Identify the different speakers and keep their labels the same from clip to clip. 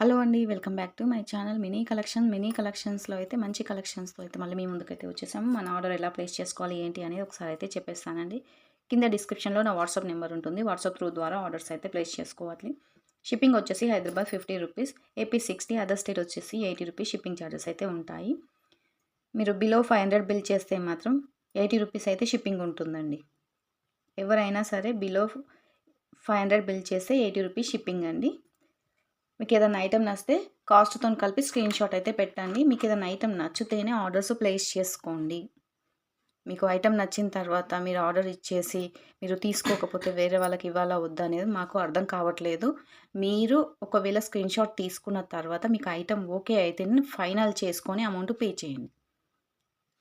Speaker 1: Hello అండి welcome back to my channel mini collection. Mini కలెక్షన్స్లో అయితే మంచి కలెక్షన్స్తో అయితే మళ్ళీ మీ ముందుకైతే వచ్చేసాము. మన ఆర్డర్ ఎలా ప్లేస్ చేసుకోవాలి ఏంటి అనేది ఒకసారి అయితే చెప్పేస్తానండి. కింద డిస్క్రిప్షన్లో నా వాట్సాప్ నెంబర్ ఉంటుంది. వాట్సాప్ త్రూ ద్వారా ఆర్డర్స్ అయితే ప్లేస్ చేసుకోవాలి. షిప్పింగ్ వచ్చేసి Hyderabad fifty rupees AP sixty other state వచ్చేసి ఎయిటీ రూపీస్ షిప్పింగ్ ఛార్జెస్ అయితే ఉంటాయి. మీరు బిలో ఫైవ్ హండ్రెడ్ బిల్ చేస్తే మాత్రం ఎయిటీ రూపీస్ అయితే షిప్పింగ్ ఉంటుందండి. ఎవరైనా సరే బిలో ఫైవ్ హండ్రెడ్ బిల్ చేస్తే ఎయిటీ రూపీస్ షిప్పింగ్ అండి. మీకు ఏదైనా ఐటెం నచ్చితే కాస్ట్తో కలిపి స్క్రీన్ షాట్ అయితే పెట్టండి. మీకు ఏదైనా ఐటెం నచ్చితేనే ఆర్డర్స్ ప్లేస్ చేసుకోండి. మీకు ఐటెం నచ్చిన తర్వాత మీరు ఆర్డర్ ఇచ్చేసి మీరు తీసుకోకపోతే వేరే వాళ్ళకి ఇవ్వాలా వద్దా అనేది మాకు అర్థం కావట్లేదు. మీరు ఒకవేళ స్క్రీన్ షాట్ తీసుకున్న తర్వాత మీకు ఐటెం ఓకే అయితే ఫైనల్ చేసుకొని అమౌంట్ పే చేయండి.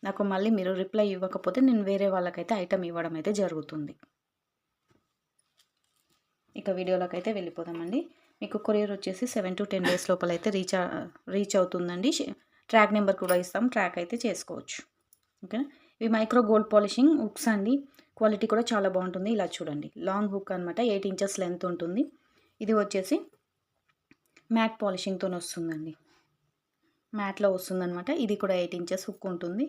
Speaker 1: నాకు మళ్ళీ మీరు రిప్లై ఇవ్వకపోతే నేను వేరే వాళ్ళకైతే ఐటెం ఇవ్వడం అయితే జరుగుతుంది. ఇక వీడియోలోకి అయితే వెళ్ళిపోదామండి. మీకు కొరియర్ వచ్చేసి సెవెన్ టు టెన్ డేస్ లోపల అయితే రీచ్ రీచ్ అవుతుందండి. ట్రాక్ నెంబర్ కూడా ఇస్తాం. ట్రాక్ అయితే చేసుకోవచ్చు. ఓకేనా? ఇవి మైక్రో గోల్డ్ పాలిషింగ్ హుక్స్ అండి. క్వాలిటీ కూడా చాలా బాగుంటుంది. ఇలా చూడండి. లాంగ్ హుక్ అనమాట ఎయిట్ ఇంచెస్ లెంత్ ఉంటుంది. ఇది వచ్చేసి మ్యాట్ పాలిషింగ్తో వస్తుందండి. మ్యాట్లో వస్తుందన్నమాట. ఇది కూడా ఎయిట్ ఇంచెస్ హుక్ ఉంటుంది.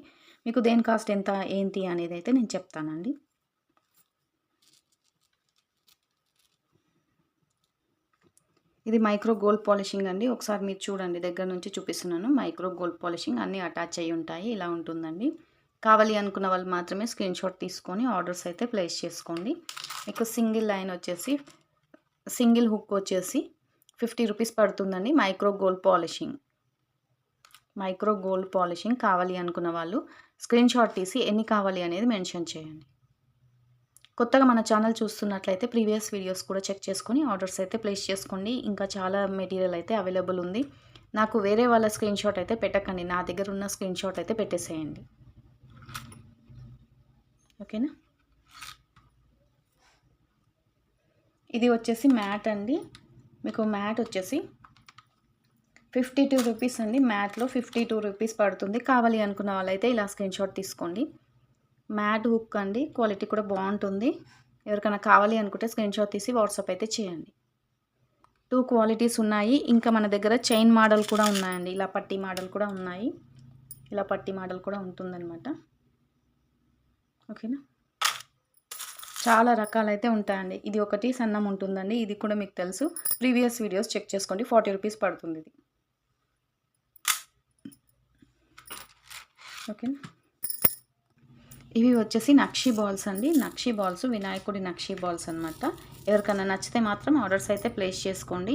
Speaker 1: మీకు దేని కాస్ట్ ఎంత ఏంటి అనేది అయితే నేను చెప్తానండి. ఇది మైక్రో గోల్డ్ పాలిషింగ్ అండి. ఒకసారి మీరు చూడండి. దగ్గర నుంచి చూపిస్తున్నాను. మైక్రో గోల్డ్ పాలిషింగ్ అన్నీ అటాచ్ అయ్యి ఉంటాయి. ఇలా ఉంటుందండి. కావాలి అనుకున్న వాళ్ళు మాత్రమే స్క్రీన్ షాట్ తీసుకొని ఆర్డర్స్ అయితే ప్లేస్ చేసుకోండి. మీకు సింగిల్ లైన్ వచ్చేసి సింగిల్ హుక్ వచ్చేసి ఫిఫ్టీ రూపీస్ పడుతుందండి micro gold polishing. Micro gold polishing కావాలి అనుకున్న వాళ్ళు స్క్రీన్ షాట్ తీసి ఎన్ని కావాలి అనేది మెన్షన్ చేయండి. కొత్తగా మన ఛానల్ చూస్తున్నట్లయితే ప్రీవియస్ వీడియోస్ కూడా చెక్ చేసుకొని ఆర్డర్స్ అయితే ప్లేస్ చేసుకోండి. ఇంకా చాలా మెటీరియల్ అయితే అవైలబుల్ ఉంది. నాకు వేరే వాళ్ళ స్క్రీన్ షాట్ అయితే పెట్టకండి. నా దగ్గర ఉన్న స్క్రీన్ షాట్ అయితే పెట్టేసేయండి. ఓకేనా? ఇది వచ్చేసి మ్యాట్ అండి. మీకు మ్యాట్ వచ్చేసి ఫిఫ్టీ టూ రూపీస్ అండి. మ్యాట్లో ఫిఫ్టీ టూ రూపీస్ పడుతుంది. కావాలి అనుకున్న వాళ్ళైతే ఇలా స్క్రీన్ షాట్ తీసుకోండి. మ్యాట్ హుక్ అండి. క్వాలిటీ కూడా బాగుంటుంది. ఎవరికైనా కావాలి అనుకుంటే స్క్రీన్ షాట్ తీసి వాట్సాప్ అయితే చేయండి. టూ క్వాలిటీస్ ఉన్నాయి. ఇంకా మన దగ్గర చైన్ మోడల్ కూడా ఉన్నాయండి. ఇలా పట్టి మోడల్ కూడా ఉన్నాయి. ఇలా పట్టి మోడల్ కూడా ఉంటుందన్నమాట. ఓకేనా? చాలా రకాలైతే ఉంటాయండి. ఇది ఒకటి సన్నం ఉంటుందండి. ఇది కూడా మీకు తెలుసు. ప్రీవియస్ వీడియోస్ చెక్ చేసుకోండి. ఫార్టీ రూపీస్ పడుతుంది ఇది. ఓకేనా? ఇవి వచ్చేసి నక్షి బాల్స్ అండి. నక్షి బాల్స్ వినాయకుడి నక్షి బాల్స్ అనమాట ఎవరికైనా నచ్చితే మాత్రం ఆర్డర్స్ అయితే ప్లేస్ చేసుకోండి.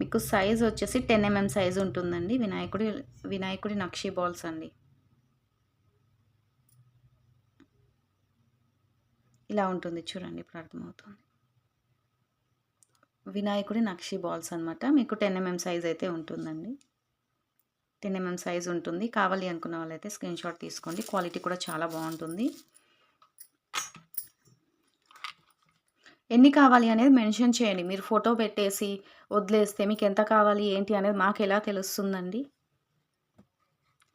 Speaker 1: మీకు సైజ్ వచ్చేసి టెన్ ఎంఎం సైజ్ ఉంటుందండి. వినాయకుడి వినాయకుడి నక్షి బాల్స్ అండి. ఇలా ఉంటుంది చూడండి ఇప్పుడు అర్థమవుతుంది. వినాయకుడి నక్షి బాల్స్ అనమాట మీకు టెన్ ఎంఎం సైజ్ అయితే ఉంటుందండి. టెన్ ఎంఎం సైజ్ ఉంటుంది. కావాలి అనుకున్న వాళ్ళైతే స్క్రీన్ షాట్ తీసుకోండి. క్వాలిటీ కూడా చాలా బాగుంటుంది. ఎన్ని కావాలి అనేది మెన్షన్ చేయండి. మీరు ఫోటో పెట్టేసి వదిలేస్తే మీకు ఎంత కావాలి ఏంటి అనేది మాకు ఎలా తెలుస్తుందండి?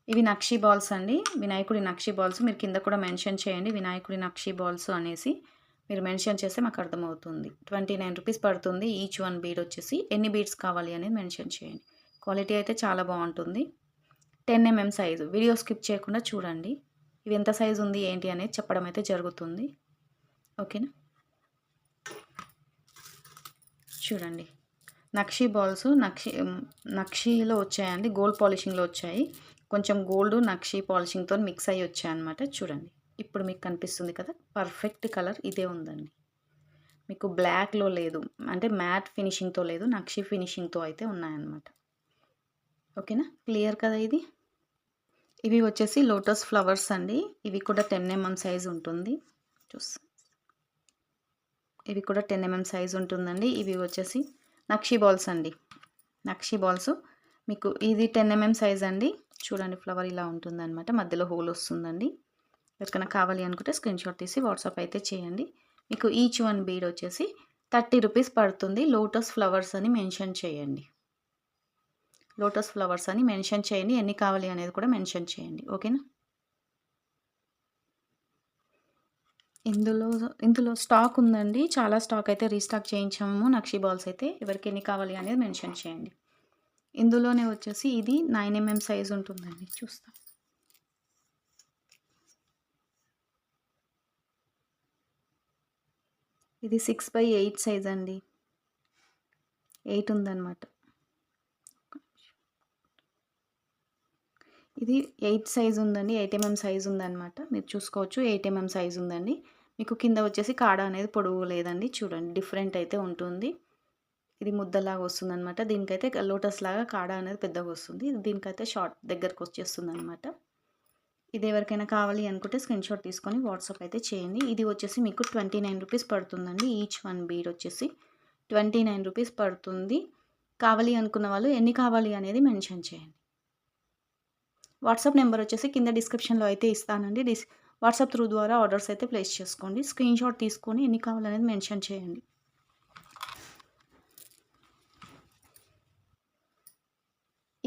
Speaker 1: ఇవి నక్షి బాల్స్ అండి. వినాయకుడి నక్షి బాల్స్ మీరు కింద కూడా మెన్షన్ చేయండి. వినాయకుడి నక్షి బాల్స్ అనేసి మీరు మెన్షన్ చేస్తే మాకు అర్థమవుతుంది. ట్వంటీ నైన్ రూపీస్ పడుతుంది. ఈచ్ వన్ బీడ్ వచ్చేసి ఎన్ని బీడ్స్ కావాలి అనేది మెన్షన్ చేయండి. క్వాలిటీ అయితే చాలా బాగుంటుంది. Ten mm size. Video skip చేయకుండా చూడండి. ఇవి ఎంత సైజు ఉంది ఏంటి అనేది చెప్పడం అయితే జరుగుతుంది. ఓకేనా? చూడండి. నక్షి బాల్స్ నక్షి నక్షిలో వచ్చాయండి. గోల్డ్ పాలిషింగ్లో వచ్చాయి. కొంచెం గోల్డ్ నక్షి పాలిషింగ్తో మిక్స్ అయ్యి వచ్చాయన్నమాట. చూడండి. ఇప్పుడు మీకు కనిపిస్తుంది కదా పర్ఫెక్ట్ కలర్ ఇదే ఉందండి. మీకు బ్లాక్లో లేదు. అంటే మ్యాట్ ఫినిషింగ్తో లేదు నక్షి ఫినిషింగ్తో అయితే ఉన్నాయన్నమాట. ఓకేనా? క్లియర్ కదా ఇది? ఇవి వచ్చేసి లోటస్ ఫ్లవర్స్ అండి. ఇవి కూడా టెన్ ఎంఎం సైజ్ ఉంటుంది. చూసి. ఇవి కూడా టెన్ ఎంఎం సైజ్ ఉంటుందండి. ఇవి వచ్చేసి నక్షి బాల్స్ అండి. నక్షి బాల్స్. మీకు ఇది టెన్ ఎంఎం సైజ్ అండి. చూడండి ఫ్లవర్ ఇలా ఉంటుందన్నమాట. మధ్యలో హోల్ వస్తుందండి. ఎవరికైనా కావాలి అనుకుంటే స్క్రీన్ షాట్ తీసి వాట్సాప్ అయితే చేయండి. మీకు ఈచ్ వన్ బీడ్ వచ్చేసి థర్టీ రూపీస్ పడుతుంది. లోటస్ ఫ్లవర్స్ అని మెన్షన్ చేయండి. లోటస్ ఫ్లవర్స్ అని మెన్షన్ చేయండి. ఎన్ని కావాలి అనేది కూడా మెన్షన్ చేయండి. ఓకేనా? ఇందులో ఇందులో స్టాక్ ఉందండి. చాలా స్టాక్ అయితే రీస్టాక్ చేయించాము. నక్షీ బాల్స్ అయితే ఎవరికి ఎన్ని కావాలి అనేది మెన్షన్ చేయండి. ఇందులోనే వచ్చేసి ఇది నైన్ ఎంఎం సైజ్ ఉంటుందండి. చూస్తాం. ఇది సిక్స్ బై ఎయిట్ సైజ్ అండి. ఎయిట్ ఉందన్నమాట. ఇది ఎయిట్ సైజ్ ఉందండి ఎయిట్ ఎంఎం సైజ్ ఉందన్నమాట. మీరు చూసుకోవచ్చు ఎయిట్ ఎంఎం సైజ్ ఉందండి. మీకు కింద వచ్చేసి కాడ అనేది పొడవు లేదండి చూడండి డిఫరెంట్ అయితే ఉంటుంది. ఇది ముద్దలాగా వస్తుంది అనమాట దీనికైతే లోటస్ లాగా కాడ అనేది పెద్దగా వస్తుంది. దీనికైతే షార్ట్ దగ్గరకు వచ్చేస్తుంది అనమాట ఇది ఎవరికైనా కావాలి అనుకుంటే స్క్రీన్ షాట్ తీసుకొని వాట్సాప్ అయితే చేయండి. ఇది వచ్చేసి మీకు ట్వంటీ నైన్ రూపీస్ పడుతుందండి. ఈచ్ వన్ బీడ్ వచ్చేసి ట్వంటీ నైన్ రూపీస్ పడుతుంది. కావాలి అనుకున్న వాళ్ళు ఎన్ని కావాలి అనేది మెన్షన్ చేయండి. వాట్సాప్ నెంబర్ వచ్చేసి కింద డిస్క్రిప్షన్లో అయితే ఇస్తానండి. డిస్ వాట్సాప్ త్రూ ద్వారా ఆర్డర్స్ అయితే ప్లేస్ చేసుకోండి. స్క్రీన్ షాట్ తీసుకొని ఎన్ని కావాలనేది మెన్షన్ చేయండి.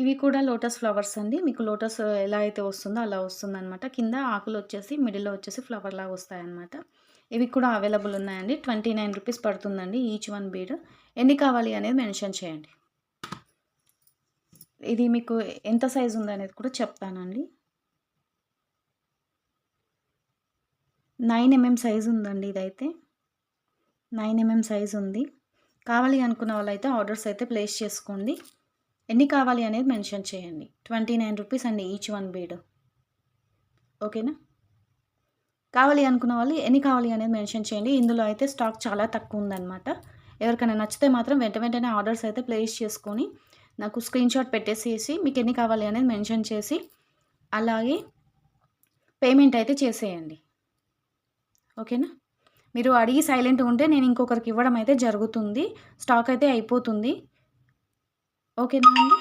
Speaker 1: ఇవి కూడా లోటస్ ఫ్లవర్స్ అండి. మీకు లోటస్ ఎలా అయితే వస్తుందో అలా వస్తుంది అనమాట కింద ఆకులు వచ్చేసి మిడిల్లో వచ్చేసి ఫ్లవర్ లాగా వస్తాయన్నమాట. ఇవి కూడా అవైలబుల్ ఉన్నాయండి. ట్వంటీ నైన్ రూపీస్ పడుతుందండి ఈచ్ వన్ బీడ్. ఎన్ని కావాలి అనేది మెన్షన్ చేయండి. ఇది మీకు ఎంత సైజు ఉందనేది కూడా చెప్తానండి. నైన్ ఎంఎం సైజు ఉందండి ఇదైతే. నైన్ ఎంఎం సైజు ఉంది. కావాలి అనుకున్న వాళ్ళైతే ఆర్డర్స్ అయితే ప్లేస్ చేసుకోండి. ఎన్ని కావాలి అనేది మెన్షన్ చేయండి. ట్వంటీ నైన్ రూపీస్ అండి ఈచ్ వన్ బీడ్. ఓకేనా? కావాలి అనుకున్న వాళ్ళు ఎన్ని కావాలి అనేది మెన్షన్ చేయండి. ఇందులో అయితే స్టాక్ చాలా తక్కువ ఉందన్నమాట. ఎవరికైనా నచ్చితే మాత్రం వెంట వెంటనే ఆర్డర్స్ అయితే ప్లేస్ చేసుకొని నాకు స్క్రీన్ షాట్ పెట్టేసేసి మీకు ఎన్ని కావాలి అనేది మెన్షన్ చేసి అలాగే పేమెంట్ అయితే చేసేయండి. ఓకేనా? మీరు అడిగి సైలెంట్గా ఉంటే నేను ఇంకొకరికి ఇవ్వడం అయితే జరుగుతుంది. స్టాక్ అయితే అయిపోతుంది. ఓకేనా అండి?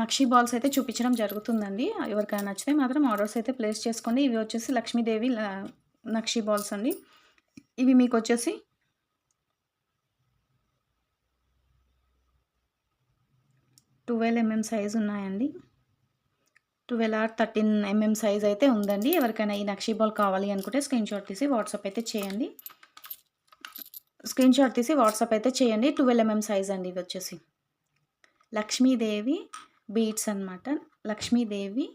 Speaker 1: నక్షీ బాల్స్ అయితే చూపించడం జరుగుతుందండి. ఎవరికైనా నచ్చితే మాత్రం ఆర్డర్స్ అయితే ప్లేస్ చేసుకోండి. ఇవి వచ్చేసి లక్ష్మీదేవి నక్షీ బాల్స్ అండి. ఇవి మీకు వచ్చేసి ట్వెల్వ్ ఎంఎం సైజ్ ఉన్నాయండి. Twelve or thirteen mm size అయితే ఉందండి. ఎవరికైనా ఈ నక్షీ బాల్ కావాలి అనుకుంటే స్క్రీన్ షాట్ తీసి వాట్సాప్ అయితే చేయండి. స్క్రీన్ షాట్ తీసి వాట్సాప్ అయితే చేయండి. ట్వెల్వ్ ఎంఎం సైజ్ అండి ఇది వచ్చేసి లక్ష్మీదేవి బీట్స్ అనమాట లక్ష్మీదేవి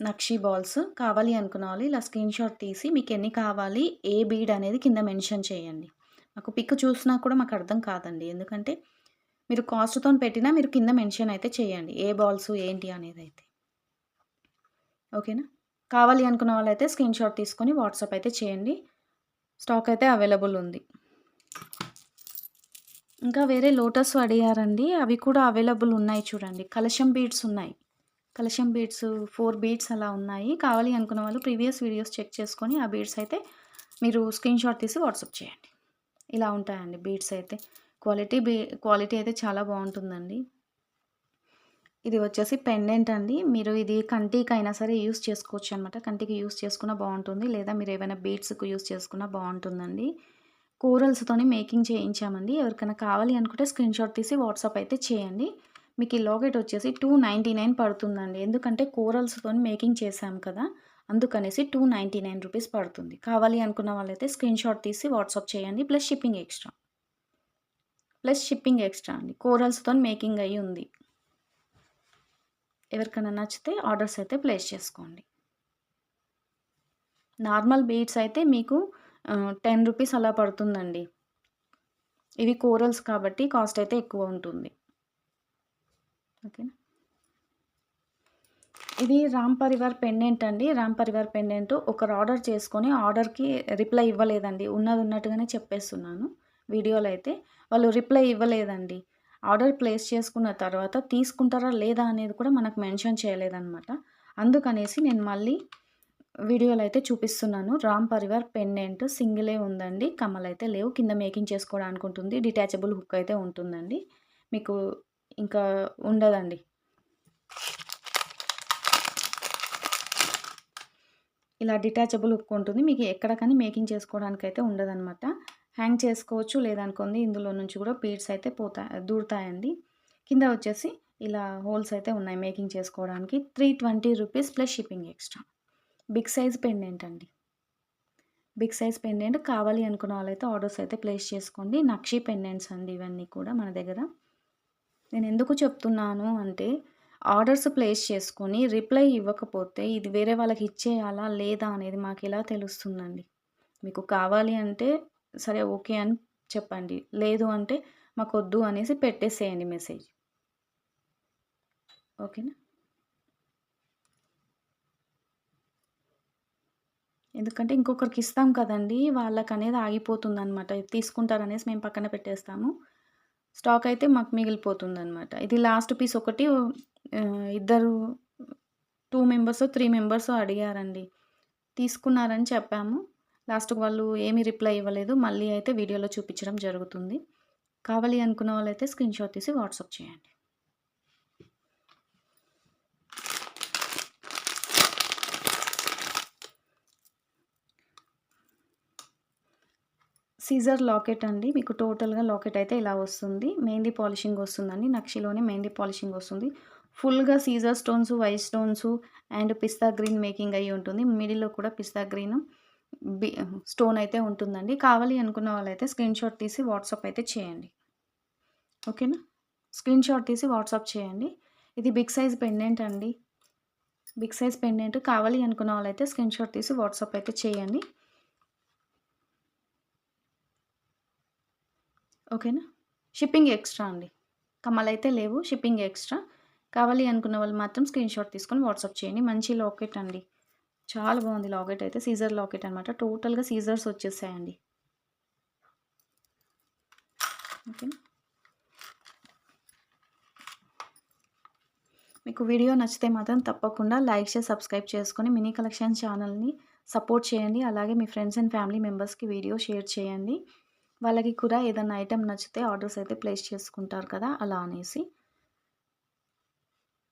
Speaker 1: నక్షీ బాల్స్ కావాలి అనుకున్న వాళ్ళు ఇలా స్క్రీన్ షాట్ తీసి మీకు ఎన్ని కావాలి ఏ బీడ్ అనేది కింద మెన్షన్ చేయండి. మాకు పిక్ చూసినా కూడా మాకు అర్థం కాదండి. ఎందుకంటే మీరు కాస్ట్తో పెట్టినా మీరు కింద మెన్షన్ అయితే చేయండి. ఏ బాల్స్ ఏంటి అనేది అయితే. ఓకేనా? కావాలి అనుకున్న వాళ్ళైతే స్క్రీన్ షాట్ తీసుకొని వాట్సాప్ అయితే చేయండి. స్టాక్ అయితే అవైలబుల్ ఉంది. ఇంకా వేరే లోటస్ అడిగారండి. అవి కూడా అవైలబుల్ ఉన్నాయి చూడండి. కలశం బీడ్స్ ఉన్నాయి. కలశం బీడ్స్ ఫోర్ బీడ్స్ అలా ఉన్నాయి. కావాలి అనుకున్న వాళ్ళు ప్రీవియస్ వీడియోస్ చెక్ చేసుకొని ఆ బీడ్స్ అయితే మీరు స్క్రీన్ షాట్ తీసి వాట్సాప్ చేయండి. ఇలా ఉంటాయండి బీడ్స్ అయితే. క్వాలిటీ బీ క్వాలిటీ అయితే చాలా బాగుంటుందండి. ఇది వచ్చేసి పెండెంట్ అండి. మీరు ఇది కంటికి అయినా సరే యూస్ చేసుకోవచ్చు అనమాట కంటికి యూస్ చేసుకున్న బాగుంటుంది. లేదా మీరు ఏమైనా బీడ్స్కు యూస్ చేసుకున్న బాగుంటుందండి. కూరల్స్తోని మేకింగ్ చేయించామండి. ఎవరికైనా కావాలి అనుకుంటే స్క్రీన్ షాట్ తీసి వాట్సాప్ అయితే చేయండి. మీకు ఈ లాకెట్ వచ్చేసి టూ నైంటీ నైన్ పడుతుందండి. ఎందుకంటే కోరల్స్తో మేకింగ్ చేశాం కదా అందుకనేసి టూ నైంటీ నైన్ రూపీస్ పడుతుంది. కావాలి అనుకున్న వాళ్ళైతే స్క్రీన్ షాట్ తీసి వాట్సాప్ చేయండి plus shipping extra. Plus shipping extra అండి. కోరల్స్తో మేకింగ్ అయ్యి ఉంది. ఎవరికైనా నచ్చితే ఆర్డర్స్ అయితే ప్లేస్ చేసుకోండి. నార్మల్ బీడ్స్ అయితే మీకు టెన్ రూపీస్ అలా పడుతుందండి. ఇవి కోరల్స్ కాబట్టి కాస్ట్ అయితే ఎక్కువ ఉంటుంది. ఓకేనా? ఇది రామ్ పరివార్ పెండెంట్ అండి. రామ్ పరివార్ పెండెంట్ ఒకరు ఆర్డర్ చేసుకొని ఆర్డర్కి రిప్లై ఇవ్వలేదండి. ఉన్నది ఉన్నట్టుగానే చెప్పేస్తున్నాను వీడియోలో అయితే. వాళ్ళు రిప్లై ఇవ్వలేదండి. ఆర్డర్ ప్లేస్ చేసుకున్న తర్వాత తీసుకుంటారా లేదా అనేది కూడా మనకు మెన్షన్ చేయలేదన్నమాట. అందుకనేసి నేను మళ్ళీ వీడియోలో అయితే చూపిస్తున్నాను. రామ్ పరివార్ పెండెంట్ సింగిలే ఉందండి. కమ్మలు అయితే లేవు. కింద మేకింగ్ చేసుకోవడానికి ఉంటుంది డిటాచబుల్ హుక్ అయితే ఉంటుందండి. మీకు ఇంకా ఉండదండి. ఇలా డిటాచబుల్ హుక్ ఉంటుంది. మీకు ఎక్కడ కానీ మేకింగ్ చేసుకోవడానికి అయితే ఉండదన్నమాట. హ్యాంగ్ చేసుకోవచ్చు లేదనుకుంది ఇందులో నుంచి కూడా పీడ్స్ అయితే పోతా దూరుతాయండి. కింద వచ్చేసి ఇలా హోల్స్ అయితే ఉన్నాయి మేకింగ్ చేసుకోవడానికి. Three twenty rupees plus shipping extra. Big size pendant అండి బిగ్ సైజ్ పెండెంట్ కావాలి అనుకున్న వాళ్ళైతే ఆర్డర్స్ అయితే ప్లేస్ చేసుకోండి. నక్షి పెండెంట్స్ అండి ఇవన్నీ కూడా మన దగ్గర. నేను ఎందుకు చెప్తున్నాను అంటే ఆర్డర్స్ ప్లేస్ చేసుకొని రిప్లై ఇవ్వకపోతే ఇది వేరే వాళ్ళకి ఇచ్చేయాలా లేదా అనేది మాకు ఎలా తెలుస్తుందండి మీకు కావాలి అంటే సరే ఓకే అని చెప్పండి లేదు అంటే మాకు వద్దు అనేసి పెట్టేసేయండి మెసేజ్ ఓకేనా ఎందుకంటే ఇంకొకరికి ఇస్తాం కదండీ! వాళ్ళకనేది ఆగిపోతుందనమాట. తీసుకుంటారనేసి మేము పక్కన పెట్టేస్తాము. స్టాక్ అయితే మాకు మిగిలిపోతుందనమాట. ఇది లాస్ట్ పీస్ ఒకటి ఇద్దరు టూ మెంబర్స్ త్రీ మెంబర్స్ అడిగారండి. తీసుకున్నారని చెప్పాము. లాస్ట్‌కి వాళ్ళు ఏమి రిప్లై ఇవ్వలేదు. మళ్ళీ అయితే వీడియోలో చూపించడం జరుగుతుంది. కావాలి అనుకున్న వాళ్ళైతే స్క్రీన్‌షాట్ తీసి వాట్సాప్ చేయండి. సీజర్ లాకెట్ అండి. మీకు టోటల్గా లాకెట్ అయితే ఇలా వస్తుంది. మెహందీ పాలిషింగ్ వస్తుందండి. నక్షిలోనే మెహందీ పాలిషింగ్ వస్తుంది. ఫుల్గా Caesar stones white stones and pista green making అయ్యి ఉంటుంది. మిడిల్లో కూడా పిస్తా గ్రీన్ బి స్టోన్ అయితే ఉంటుందండి. కావాలి అనుకున్న వాళ్ళైతే స్క్రీన్ షాట్ తీసి వాట్సాప్ అయితే చేయండి. ఓకేనా స్క్రీన్ షాట్ తీసి వాట్సాప్ చేయండి. ఇది బిగ్ సైజ్ పెండెంట్ అండి. బిగ్ సైజ్ పెండెంట్ కావాలి అనుకున్న వాళ్ళైతే స్క్రీన్ షాట్ తీసి వాట్సాప్ అయితే చేయండి. ఓకేనా? షిప్పింగ్ ఎక్స్ట్రా అండి. కమ్మలు అయితే లేవు షిప్పింగ్ ఎక్స్ట్రా కావాలి అనుకున్న వాళ్ళు మాత్రం స్క్రీన్ షాట్ తీసుకొని వాట్సాప్ చేయండి. మంచి లాకెట్ అండి. చాలా బాగుంది లాకెట్ అయితే. సీజర్ లాకెట్ అనమాట టోటల్గా సీజర్స్ వచ్చేసాయండి. ఓకేనా మీకు వీడియో నచ్చితే మాత్రం తప్పకుండా లైక్ చేసి సబ్స్క్రైబ్ చేసుకొని మినీ కలెక్షన్ ఛానల్ని సపోర్ట్ చేయండి. అలాగే మీ ఫ్రెండ్స్ అండ్ ఫ్యామిలీ మెంబర్స్కి వీడియో షేర్ చేయండి. వాళ్ళకి కూడా ఏదైనా ఐటెం నచ్చితే ఆర్డర్స్ అయితే ప్లేస్ చేసుకుంటారు కదా అలా అనేసి.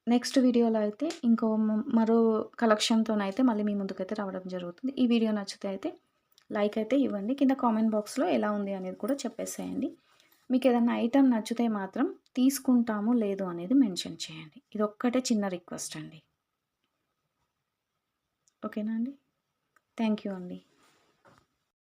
Speaker 1: నెక్స్ట్ వీడియోలో అయితే ఇంకో మరో కలెక్షన్తోనైతే మళ్ళీ మీ ముందుకైతే రావడం జరుగుతుంది. ఈ వీడియో నచ్చితే అయితే లైక్ అయితే ఇవ్వండి. కింద కామెంట్ బాక్స్లో ఎలా ఉంది అనేది కూడా చెప్పేసేయండి. మీకు ఏదైనా ఐటెం నచ్చితే మాత్రం తీసుకుంటాము లేదు అనేది మెన్షన్ చేయండి. ఇది ఒక్కటే చిన్న రిక్వెస్ట్ అండి. ఓకేనా అండి? థ్యాంక్ యూ అండి.